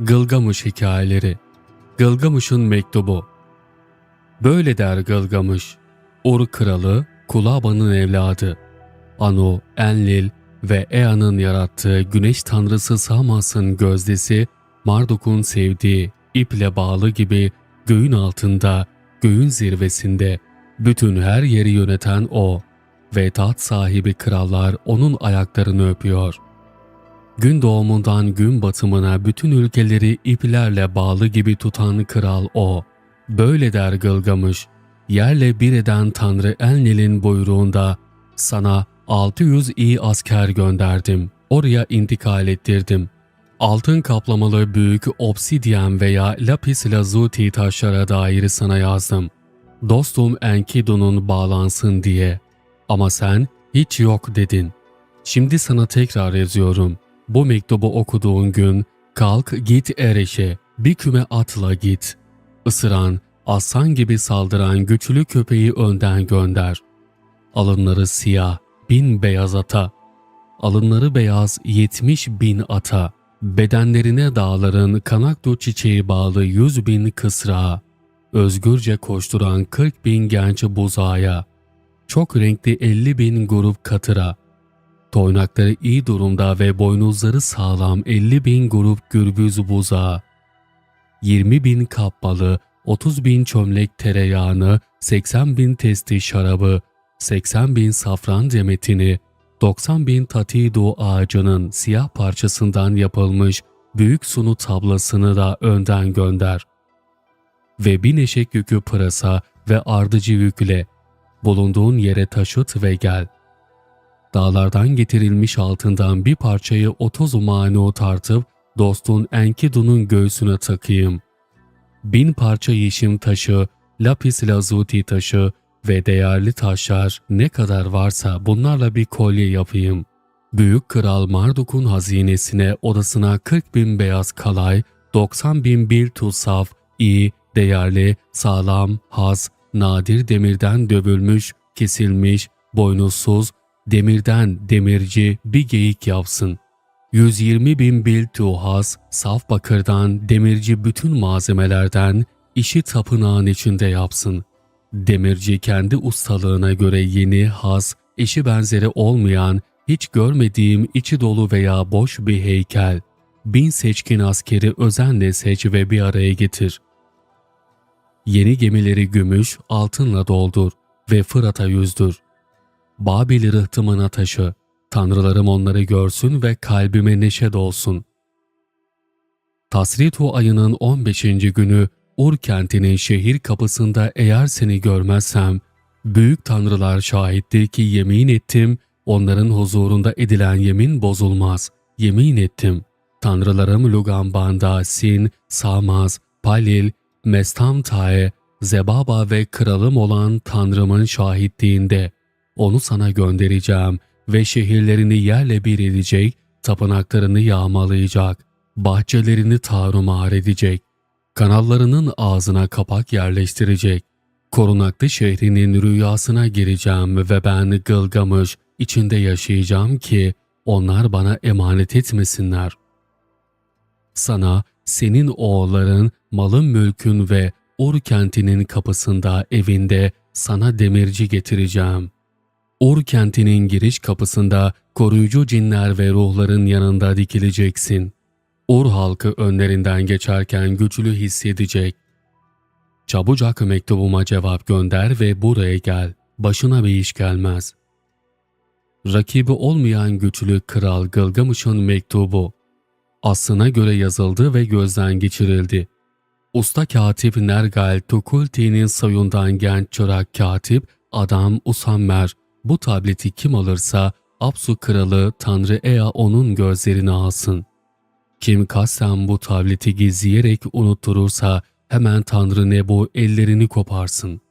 Gılgamış Hikayeleri Gılgamış'ın Mektubu Böyle der Gılgamış, Ur kralı Kulaba'nın evladı. Anu, Enlil ve Ea'nın yarattığı güneş tanrısı Samas'ın gözdesi, Marduk'un sevdiği, iple bağlı gibi göğün altında, göğün zirvesinde, bütün her yeri yöneten o ve taht sahibi krallar onun ayaklarını öpüyor.'' Gün doğumundan gün batımına bütün ülkeleri iplerle bağlı gibi tutan kral o. Böyle der Gılgamış, yerle bir eden Tanrı Enlil'in buyruğunda sana 600 iyi asker gönderdim. Oraya intikal ettirdim. Altın kaplamalı büyük obsidyen veya lapis lazuli taşlara dair sana yazdım. Dostum Enkidu'nun bağlansın diye. Ama sen hiç yok dedin. Şimdi sana tekrar yazıyorum.'' Bu mektubu okuduğun gün kalk git Ereş'e bir küme atla git. Isıran, aslan gibi saldıran güçlü köpeği önden gönder. Alınları siyah, bin beyaz ata. Alınları beyaz yetmiş bin ata. Bedenlerine dağların kanakdu çiçeği bağlı yüz bin kısrağa. Özgürce koşturan kırk bin genç buzağaya. Çok renkli elli bin grup katıra Toynakları iyi durumda ve boynuzları sağlam 50 bin grup gürbüz buzağı, 20 bin kap balı, 30 bin çömlek tereyağını, 80 bin testi şarabı, 80 bin safran demetini, 90 bin tatidu ağacının siyah parçasından yapılmış büyük sunu tablasını da önden gönder. Ve bin eşek yükü pırasa ve ardıcı yükle, bulunduğun yere taşıt ve gel.'' Dağlardan getirilmiş altından bir parçayı otuz manu tartıp dostun Enkidu'nun göğsüne takayım. Bin parça yeşim taşı, lapis lazuli taşı ve değerli taşlar ne kadar varsa bunlarla bir kolye yapayım. Büyük Kral Marduk'un hazinesine odasına 40 bin beyaz kalay, 90 bin bir tutsaf, iyi, değerli, sağlam, has, nadir demirden dövülmüş, kesilmiş, boynuzsuz, demirden demirci bir geyik yapsın. 120 bin bil tuhas, saf bakırdan demirci bütün malzemelerden işi tapınağın içinde yapsın. Demirci kendi ustalığına göre yeni, has, eşi benzeri olmayan, hiç görmediğim içi dolu veya boş bir heykel, bin seçkin askeri özenle seç ve bir araya getir. Yeni gemileri gümüş, altınla doldur ve Fırat'a yüzdür. Babil rıhtımına taşı, tanrılarım onları görsün ve kalbime neşe dolsun. Tasritu ayının 15. günü Ur kentinin şehir kapısında eğer seni görmezsem, büyük tanrılar şahittir ki yemin ettim, onların huzurunda edilen yemin bozulmaz. Yemin ettim. Tanrılarım Lugambanda, Sin, Samaz, Palil, Mestamtae, Zebaba ve kralım olan Tanrımın şahitliğinde onu sana göndereceğim ve şehirlerini yerle bir edecek, tapınaklarını yağmalayacak, bahçelerini tarumar edecek, kanallarının ağzına kapak yerleştirecek. Korunaklı şehrinin rüyasına gireceğim ve ben Gılgamış içinde yaşayacağım ki onlar bana emanet etmesinler. Sana senin oğulların, malın mülkün ve Ur kentinin kapısında evinde sana demirci getireceğim.'' Ur kentinin giriş kapısında koruyucu cinler ve ruhların yanında dikileceksin. Ur halkı önlerinden geçerken güçlü hissedecek. Çabucak mektubuma cevap gönder ve buraya gel. Başına bir iş gelmez. Rakibi olmayan güçlü kral Gılgamış'ın mektubu. Aslına göre yazıldı ve gözden geçirildi. Usta katip Nergal Tukulti'nin soyundan genç çırak katip Adam Usammer bu tableti kim alırsa Apsu kralı Tanrı Ea onun gözlerini alsın. Kim kasten bu tableti gizleyerek unutturursa hemen Tanrı Nebo ellerini koparsın.''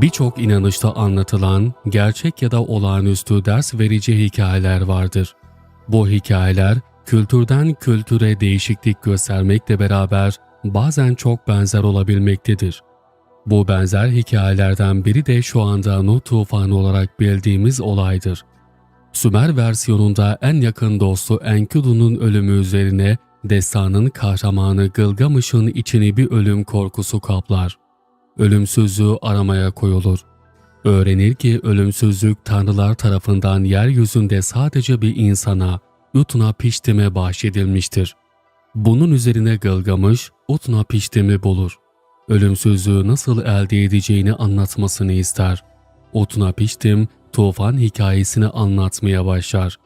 Birçok inanışta anlatılan gerçek ya da olağanüstü ders verici hikayeler vardır. Bu hikayeler kültürden kültüre değişiklik göstermekle beraber bazen çok benzer olabilmektedir. Bu benzer hikayelerden biri de şu anda Nuh tufanı olarak bildiğimiz olaydır. Sümer versiyonunda en yakın dostu Enkidu'nun ölümü üzerine destanın kahramanı Gılgamış'ın içini bir ölüm korkusu kaplar. Ölümsüzlüğü aramaya koyulur. Öğrenir ki ölümsüzlük tanrılar tarafından yeryüzünde sadece bir insana, Utna Piştim'e bahşedilmiştir. Bunun üzerine Gılgamış, Utna Piştim'i bulur. Ölümsüzlüğü nasıl elde edeceğini anlatmasını ister. Utna Piştim, tufan hikayesini anlatmaya başlar.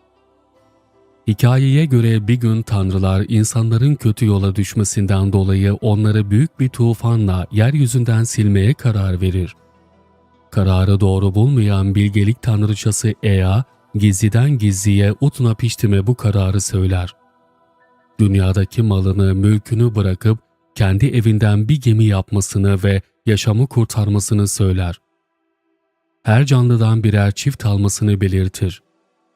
Hikayeye göre bir gün tanrılar insanların kötü yola düşmesinden dolayı onları büyük bir tufanla yeryüzünden silmeye karar verir. Kararı doğru bulmayan bilgelik tanrıçası Ea, gizliden gizliye Utna Piştim'e bu kararı söyler. Dünyadaki malını, mülkünü bırakıp kendi evinden bir gemi yapmasını ve yaşamı kurtarmasını söyler. Her canlıdan birer çift almasını belirtir.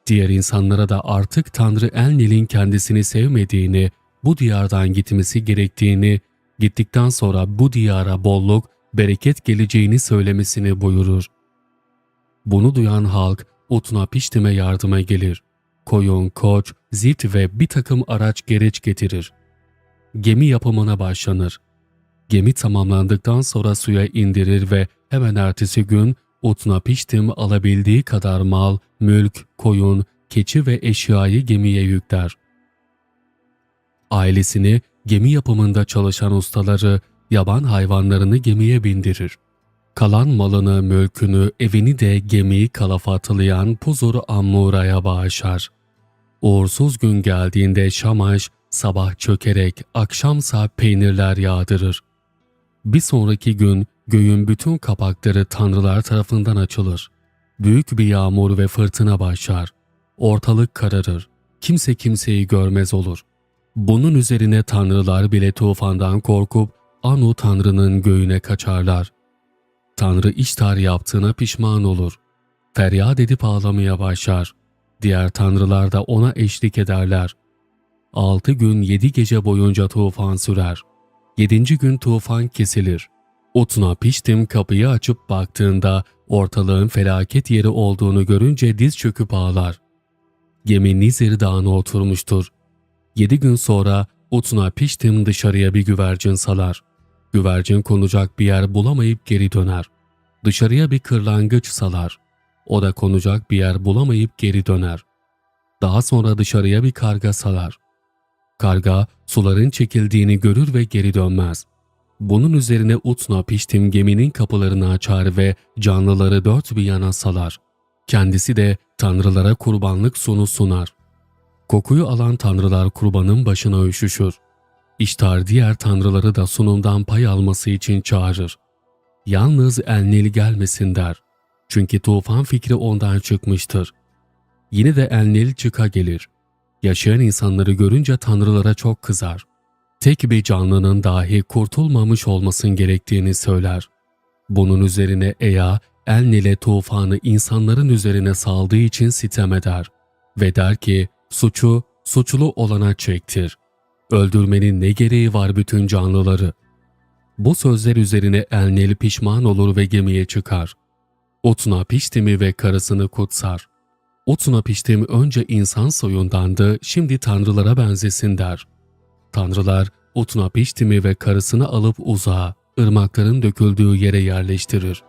Diğer insanlara da artık Tanrı Elnil'in kendisini sevmediğini, bu diyardan gitmesi gerektiğini, gittikten sonra bu diyara bolluk, bereket geleceğini söylemesini buyurur. Bunu duyan halk Utna Piştim'e yardıma gelir. Koyun, koç, zift ve bir takım araç gereç getirir. Gemi yapımına başlanır. Gemi tamamlandıktan sonra suya indirir ve hemen ertesi gün Utna Piştim alabildiği kadar mal, mülk, koyun, keçi ve eşyayı gemiye yükler. Ailesini, gemi yapımında çalışan ustaları, yaban hayvanlarını gemiye bindirir. Kalan malını, mülkünü, evini de gemiyi kalafatlayan Puzur Ammura'ya bağışlar. Uğursuz gün geldiğinde Şamaş, sabah çökerek akşamsa peynirler yağdırır. Bir sonraki gün göğün bütün kapakları tanrılar tarafından açılır. Büyük bir yağmur ve fırtına başlar. Ortalık kararır. Kimse kimseyi görmez olur. Bunun üzerine tanrılar bile tufandan korkup Anu tanrının göğüne kaçarlar. Tanrı iştar yaptığına pişman olur. Feryat edip ağlamaya başlar. Diğer tanrılar da ona eşlik ederler. Altı gün yedi gece boyunca tufan sürer. Yedinci gün tufan kesilir. Utna Piştim kapıyı açıp baktığında ortalığın felaket yeri olduğunu görünce diz çöküp ağlar. Gemi Nizir Dağı'na oturmuştur. Yedi gün sonra Utna Piştim dışarıya bir güvercin salar. Güvercin konacak bir yer bulamayıp geri döner. Dışarıya bir kırlangıç salar. O da konacak bir yer bulamayıp geri döner. Daha sonra dışarıya bir karga salar. Karga suların çekildiğini görür ve geri dönmez. Bunun üzerine Utna Piştim geminin kapılarını açar ve canlıları dört bir yana salar. Kendisi de tanrılara kurbanlık sunu sunar. Kokuyu alan tanrılar kurbanın başına üşüşür. İştar diğer tanrıları da sunumdan pay alması için çağırır. Yalnız Elnil gelmesin der. Çünkü tufan fikri ondan çıkmıştır. Yine de Elnil çıka gelir. Yaşayan insanları görünce tanrılara çok kızar. Tek bir canlının dahi kurtulmamış olmasın gerektiğini söyler. Bunun üzerine Ea, Elnil'e tufanı insanların üzerine saldığı için sitem eder ve der ki suçu suçlu olana çektir. Öldürmenin ne gereği var bütün canlıları? Bu sözler üzerine Elnil pişman olur ve gemiye çıkar. Utna Piştim'i ve karısını kutsar. Utna Piştim önce insan soyundandı, şimdi tanrılara benzesin der. Tanrılar Utna Piştim'i ve karısını alıp uzağa, ırmakların döküldüğü yere yerleştirir.